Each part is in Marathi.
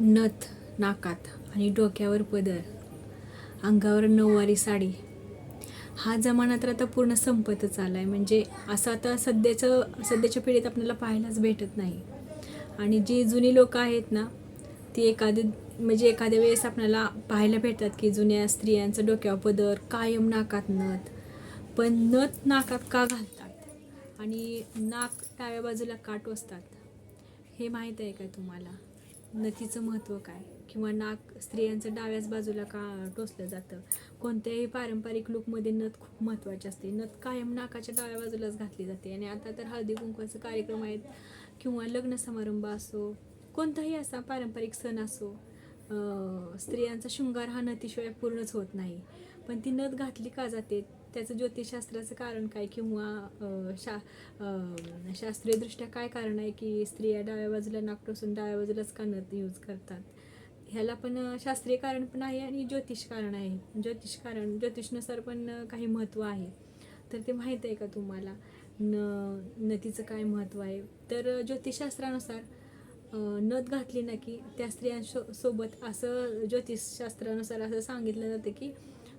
नथ नाकात आणि डोक्यावर पदर अंगावर नऊवारी साडी. हा जमाना तर आता पूर्ण संपतच आला आहे म्हणजे असं आता सध्याचं सध्याच्या पिढीत आपल्याला पाहायलाच भेटत नाही. आणि जी जुनी लोकं आहेत ना ती एखादी म्हणजे एखाद्या वेळेस आपल्याला पाहायला भेटतात की जुन्या स्त्रियांचं डोक्यावर पदर कायम नाकात नथ. पण नथ नाकात का घालतात? आणि नाक डाव्या बाजूला काट असतात हे माहीत आहे का तुम्हाला? नथीचं महत्त्व काय? किंवा नाक स्त्रियांचं डाव्याच बाजूला का टोचलं जातं? कोणत्याही पारंपरिक लुकमध्ये नथ खूप महत्त्वाची असते. नथ कायम नाकाच्या डाव्या बाजूलाच घातली जाते. आणि आता तर हळदी कुंकवाचे कार्यक्रम आहेत किंवा लग्न समारंभ असो कोणताही असा पारंपरिक सण असो स्त्रियांचा शृंगार हा नथीशिवाय पूर्णच होत नाही. पण ती नथ घातली का जाते? त्याचं ज्योतिषशास्त्राचं कारण काय किंवा शा शास्त्रीयदृष्ट्या काय कारण आहे की स्त्रिया डाव्या बाजूला नाक टोसून डाव्या बाजूलाच का यूज करतात? ह्याला पण शास्त्रीय कारण पण आहे आणि ज्योतिष कारण आहे. ज्योतिष कारण ज्योतिषनुसार पण काही महत्त्व आहे. तर ते माहीत आहे का तुम्हाला? न नदीचं काय महत्त्व आहे? तर ज्योतिषशास्त्रानुसार नथ घातली ना की त्या स्त्रियांसो सोबत असं ज्योतिषशास्त्रानुसार असं सांगितलं जातं की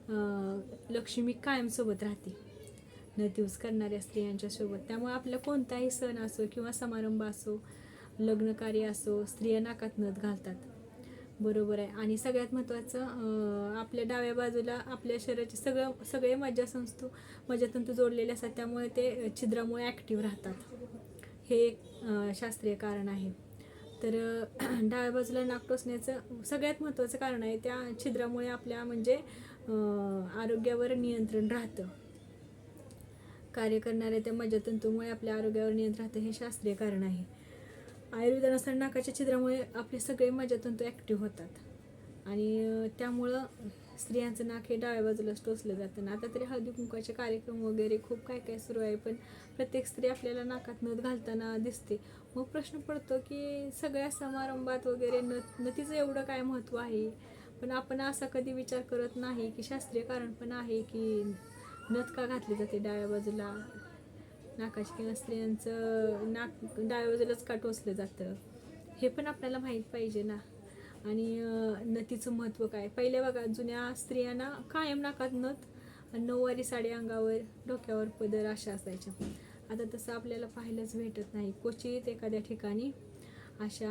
लक्ष्मी कायमसोबत राहते. नथ यूज करणाऱ्या स्त्रियांच्या सोबत. त्यामुळे आपला कोणताही सण असो किंवा समारंभ असो लग्न कार्य असो स्त्रिया नाकात नथ घालतात. बरोबर आहे. आणि सगळ्यात महत्त्वाचं आपल्या डाव्या बाजूला आपल्या शरीराचे सगळं सगळे मज्जासंस्थू मज्जातंतू जोडलेले असतात. त्यामुळे ते छिद्रामुळे ॲक्टिव्ह राहतात. हे एक शास्त्रीय कारण आहे. तर डाव्या बाजूला नाक टोचण्याचं सगळ्यात महत्त्वाचं कारण आहे त्या छिद्रामुळे आपल्या म्हणजे आरोग्यावर नियंत्रण राहतं. कार्य करणाऱ्या त्या मज्जातंतूमुळे आपल्या आरोग्यावर नियंत्रण राहतं हे शास्त्रीय कारण आहे. आयुर्वेदानुसार नाकाच्या छिद्रामुळे आपले सगळे मज्जातंतू ॲक्टिव्ह होतात. आणि त्यामुळं स्त्रियांचं नाक हे डाव्या बाजूलाच टोचलं जातं ना. आता तरी हळदी कुंकवाचे कार्यक्रम वगैरे खूप काय काय सुरू आहे पण प्रत्येक स्त्री आपल्याला नाकात नथ घालताना दिसते. मग प्रश्न पडतो की सगळ्या समारंभात वगैरे नथ नथीचं एवढं काय महत्त्व आहे? पण आपण असा कधी विचार करत नाही की शास्त्रीय कारण पण आहे की नथ का घातली जाते डाव्या बाजूला? नाकाची किंवा स्त्रियांचं नाक डाव्या बाजूलाच का टोचलं जातं? हे पण आपल्याला माहीत पाहिजे ना. आणि नतीचं महत्त्व काय? पहिले बघा जुन्या स्त्रियांना कायम नाकात नथ नऊवारी साडी अंगावर डोक्यावर पदर अशा असायच्या. आता तसं आपल्याला पाहायलाच भेटत नाही. क्वचित एखाद्या ठिकाणी अशा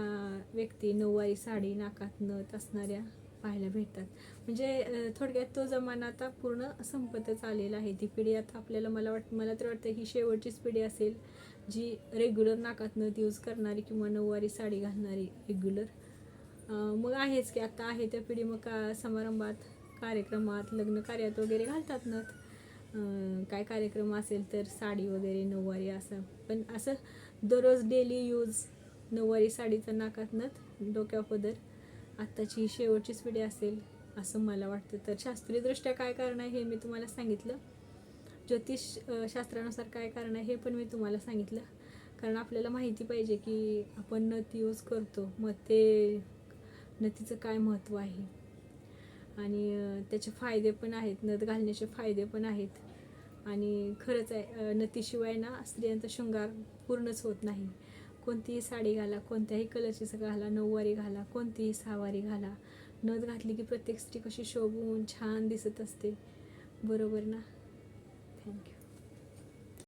व्यक्ती नऊवारी साडी नाकात नथ असणाऱ्या पाहायला भेटतात. म्हणजे थोडक्यात तो जमाना आता पूर्ण संपतच आलेला आहे. ती पिढी आता आपल्याला मला वाट मला तर वाटतं ही शेवटचीच पिढी असेल जी रेग्युलर नाकात नथ यूज करणारी किंवा नऊवारी साडी घालणारी रेग्युलर मग आहेच की आता आहे त्या पिढी मग का समारंभात कार्यक्रमात लग्न कार्यात वगैरे घालतात ना. काय कार्यक्रम असेल तर साडी वगैरे नऊवारी असं. पण असं दररोज डेली यूज नऊवारी साडीचं नाकात नथ डोक्यावर पदर. आत्ताची शेवटचीच पिढी असेल असं मला वाटतं. तर शास्त्रीयदृष्ट्या काय कारण आहे हे मी तुम्हाला सांगितलं. ज्योतिष शास्त्रानुसार काय कारण आहे हे पण मी तुम्हाला सांगितलं. कारण आपल्याला माहिती पाहिजे की आपण नथ यूज करतो. मग ते नथीचं काय महत्त्व आहे? आणि त्याचे फायदे पण आहेत नथ घालण्याचे फायदे पण आहेत. आणि खरंच आहे नथीशिवाय ना स्त्रियांचा शृंगार पूर्णच होत नाही. कोणतीही साडी घाला कोणत्याही कलरची घाला नऊवारी घाला कोणतीही सहावारी घाला. नथ घातली की प्रत्येक स्त्री कशी शोभून छान दिसत असते. बरोबर ना? थँक्यू